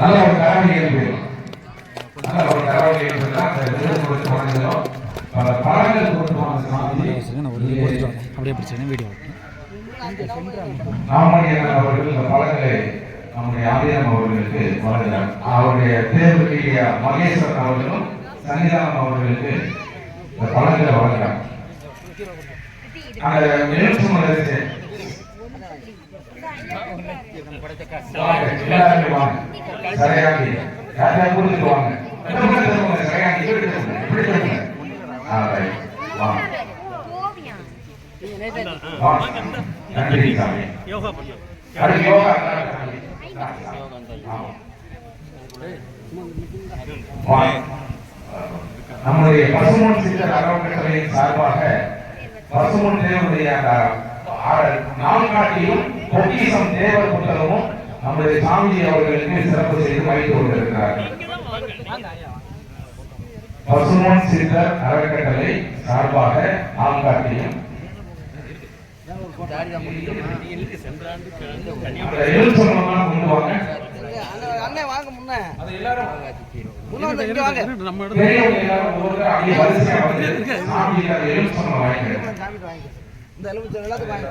நல்ல ஒரு நல்ல தரவை ஏற்படுத்தா அந்த விருது கொடுத்து வாங்கினோம் பல பழங்கள் கொடுத்து வாங்கினோம் அப்படியே பிடிச்சேன் வீடியோ ராமலிங்கன் அவர்கள் இந்த நம்முடைய ஆதினம் அவர்களுக்கு வழங்குகிறார் அவருடைய தேர்வுக்கு மகேஸ்வரன் அவர்களும் சன்னிதானம் அவர்களுக்கு இந்த பழங்களை வழங்குகிறார் அந்த எழுத்து மலர்ச்சி சரியாகி. யாரையா கூட்டிட்டு வாங்க. சரியாகி. இப்படி திரும்ப நன்றி சாமி. யோகா யோகா நம்முடைய பசுமன் சித்தர் அறக்கட்டளையின் சார்பாக பசுமன் தேவனுடைய அந்த பொக்கிசம் தேவர் புத்தகமும் நம்முடைய சாமிஜி அவர்களுக்கு சிறப்பு செய்து வைத்து கொண்டிருக்கிறார்கள் பசுமன் சித்தர் அறக்கட்டளை சார்பாக கொண்டு வாங்க. அண்ணே வாங்க முன்ன. அது எல்லாரும் முன்ன வந்து இங்க வாங்க. நம்ம எல்லாரும் அப்படியே வரிசையா வந்து வாங்கிக்கிறேன். சாமிட்டு வாங்க இந்த எலுமிச்சை எல்லாத்துக்கும் வாங்க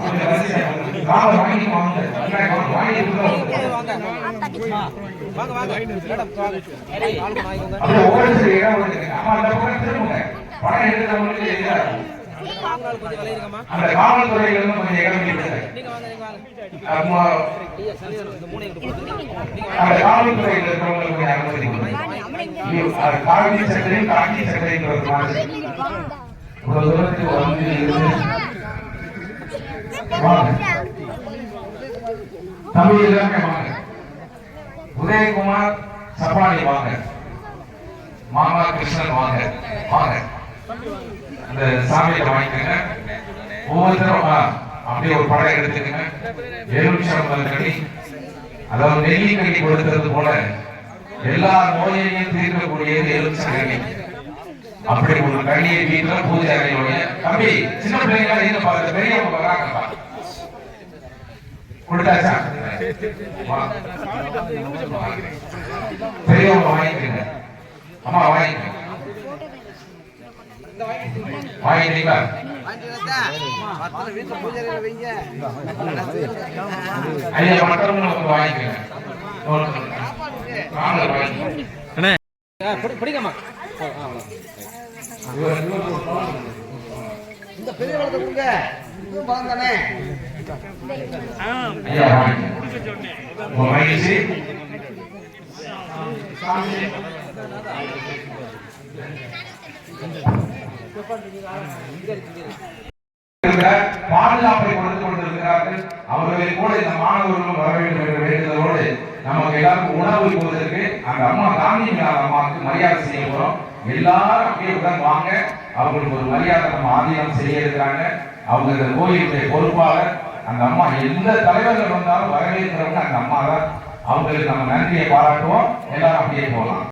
வாங்க. வாங்க. மேடம் அந்த காவல்துறையில இருந்து கொஞ்சம் இடம் அந்த காவல்துறையில் இருக்கிறவங்களுக்கு அனுமதி கொடுங்க. ஐயோ, அது காவி இவ்வளவு தூரத்துக்கு வந்து வாங்க உதயகுமார் சப்பானி வாங்க மாமா கிருஷ்ணன் வாங்க வாங்க அந்த சாமியை வாங்கிக்கோங்க ஒவ்வொருத்தரும் அப்படியே ஒரு படம் எடுத்துக்கங்க எலுமிச்சம் கட்டி அதாவது நெல்லிக்கடி கொடுத்தது போல எல்லா நோயையும் தீர்க்கக்கூடியது எலுமிச்சம் கட்டி அப்படி ஒரு கண்ணியை வீட்டுல பூஜை அறையோட தம்பி சின்ன பிள்ளைங்க எங்க பாருங்க பெரியவங்க வராங்கப்பா கொடுத்தாச்சா? வா. பெரியவங்க வாங்கிக்கோங்க. அம்மா வாங்கிக்கோங்க. வாங்கிட்டீங்களா ஐயா மற்றவங்களுக்கு வாங்கிக்கோங்க. வாங்க வாங்கிக்கோங்க பிடிக்கமா இந்த பெரிய வளத்தை கொடுங்க இது பழம் தானே? பாதுகாப்பை கொடுத்து பார்த்து அவர்களை கூட இந்த மாணவர்களும் வர வேண்டும் என்ற வேண்டுதலோடு நமக்கு எல்லாருக்கும் உணவு போவதற்கு அந்த அம்மா காந்தி அம்மாவுக்கு மரியாதை செய்ய போறோம். எல்லாரும் அப்படியே உடன் வாங்க. அவங்களுக்கு ஒரு மரியாதை நம்ம ஆதீனம் செய்ய இருக்கிறாங்க. அவங்க இந்த கோயிலுடைய பொறுப்பாளர். அந்த அம்மா எந்த தலைவர்கள் வந்தாலும் வரவேற்கிறவங்க அந்த அம்மா தான் அவங்களுக்கு நம்ம நன்றியை பாராட்டுவோம். எல்லாரும் அப்படியே போகலாம்.